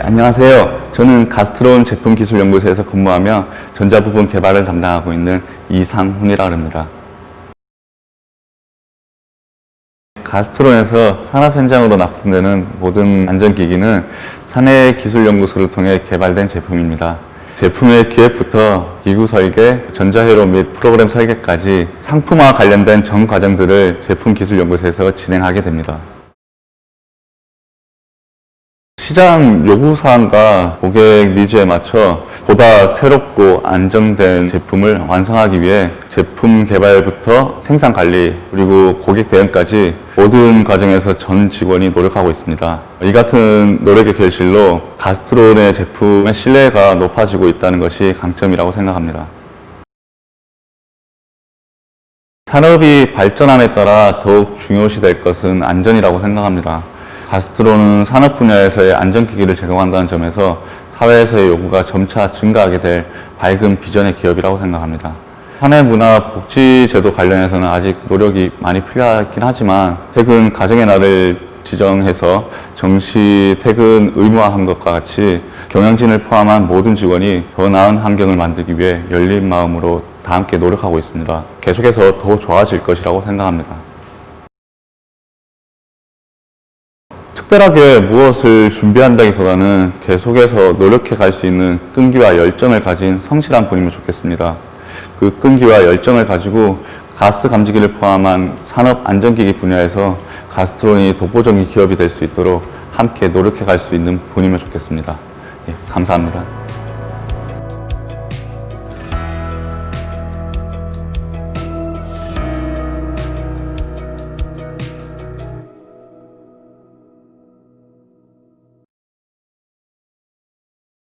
안녕하세요. 저는 가스트론 제품기술연구소에서 근무하며 전자부분 개발을 담당하고 있는 이상훈이라고 합니다. 가스트론에서 산업 현장으로 납품되는 모든 안전기기는 산해기술연구소를 통해 개발된 제품입니다. 제품의 기획부터 기구 설계, 전자회로 및 프로그램 설계까지 상품화 관련된 전 과정들을 제품기술연구소에서 진행하게 됩니다. 시장 요구사항과 고객 니즈에 맞춰 보다 새롭고 안정된 제품을 완성하기 위해 제품 개발부터 생산 관리 그리고 고객 대응까지 모든 과정에서 전 직원이 노력하고 있습니다. 이 같은 노력의 결실로 가스트론의 제품의 신뢰가 높아지고 있다는 것이 강점이라고 생각합니다. 산업이 발전함에 따라 더욱 중요시 될 것은 안전이라고 생각합니다. 가스트로는 산업 분야에서의 안전기기를 제공한다는 점에서 사회에서의 요구가 점차 증가하게 될 밝은 비전의 기업이라고 생각합니다. 사내 문화 복지제도 관련해서는 아직 노력이 많이 필요하긴 하지만 최근 가정의 날을 지정해서 정시 퇴근 의무화한 것과 같이 경영진을 포함한 모든 직원이 더 나은 환경을 만들기 위해 열린 마음으로 다 함께 노력하고 있습니다. 계속해서 더 좋아질 것이라고 생각합니다. 특별하게 무엇을 준비한다기보다는 계속해서 노력해 갈 수 있는 끈기와 열정을 가진 성실한 분이면 좋겠습니다. 그 끈기와 열정을 가지고 가스 감지기를 포함한 산업 안전기기 분야에서 가스트론이 독보적인 기업이 될 수 있도록 함께 노력해 갈 수 있는 분이면 좋겠습니다. 예, 감사합니다.